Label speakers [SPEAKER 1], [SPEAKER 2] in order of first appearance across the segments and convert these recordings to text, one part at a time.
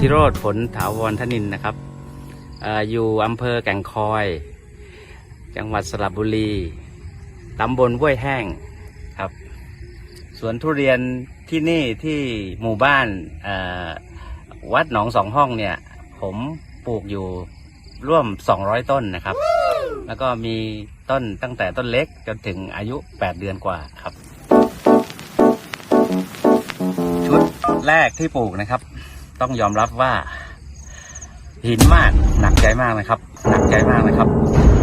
[SPEAKER 1] ธิโรธผลถาวรธนินนะครับออยู่อำเภอแก่งคอย จังหวัดสระบุรีตำบลห้วยแห้งครับสวนทุเรียนที่นี่ที่หมู่บ้านวัดหนองสองห้องเนี่ย ผมปลูกอยู่ร่วม 200 ต้นนะครับ แล้วก็มีต้นตั้งแต่ต้นเล็กจนถึงอายุ 8 เดือนกว่าครับ ชุดแรกที่ปลูกนะครับ ต้องยอมรับว่า หินมากหนักใจมากนะครับ หนักใจมากนะครับ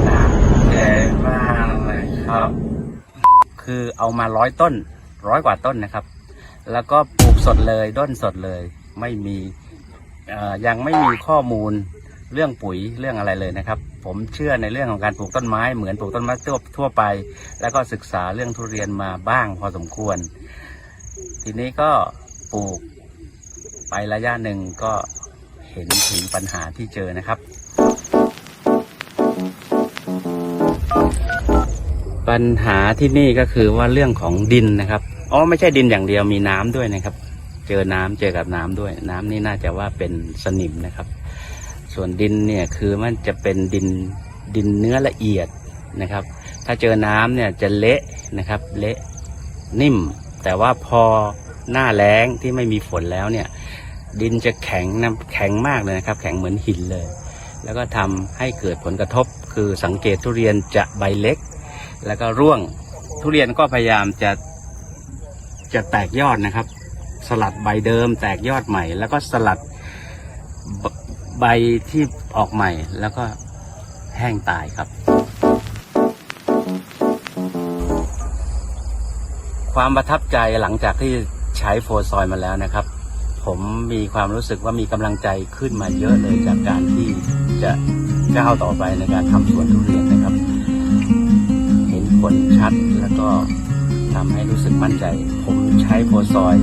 [SPEAKER 1] หนักใจมากเลยครับ คือเอามาร้อยต้น ร้อยกว่าต้นนะครับ แล้วก็ปลูกสดเลยด้นสดเลย ไม่มียังไม่มีข้อมูลเรื่องปุ๋ยเรื่องอะไรเลยนะครับ ผมเชื่อในเรื่องของการปลูกต้นไม้เหมือนปลูกต้นไม้ทั่วทั่วไป แล้วก็ศึกษาเรื่องทุเรียนมาบ้างพอสมควร ทีนี้ก็ปลูก ไประยะหนึ่งก็เห็นถึงปัญหาที่เจอนะครับ ปัญหาที่นี่ก็คือว่าเรื่องของดินนะครับอ๋อไม่ใช่ดินอย่างเดียวมีน้ำด้วยนะครับ เจอน้ำเจอกับน้ำด้วย น้ำนี่น่าจะว่าเป็นสนิมนะครับ ส่วนดินเนี่ยคือมันจะเป็นดินดินเนื้อละเอียดนะครับ ถ้าเจอน้ำเนี่ยจะเละนะครับ เละนิ่ม แต่ว่าพอ หน้าแล้งที่ไม่มีฝนแล้วเนี่ย ดินจะแข็งนะแข็งมากเลยนะครับ แข็งเหมือนหินเลย แล้วก็ทำให้เกิดผลกระทบ คือสังเกตทุเรียนจะใบเล็ก แล้วก็ร่วงทุเรียนก็พยายามจะจะแตกยอดนะครับ สลัดใบเดิม แตกยอดใหม่ แล้วก็สลัดใบที่ออกใหม่ แล้วก็แห้งตายครับ ความประทับใจหลังจากที่ ใช้โฟร์ซอยมาแล้วนะครับ ผมมีความรู้สึกว่ามีกำลังใจขึ้นมาเยอะเลยจากการที่จะก้าวต่อไปในการทำสวนทุเรียนนะครับ เห็นผลชัดแล้วก็ทำให้รู้สึกมั่นใจ ผมใช้โฟร์ซอย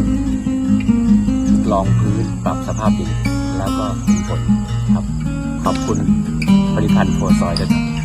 [SPEAKER 1] ลองพื้นปรับสภาพดินแล้วก็เห็นผลครับ ขอบคุณผลิตภัณฑ์โฟร์ซอยด้วยครับ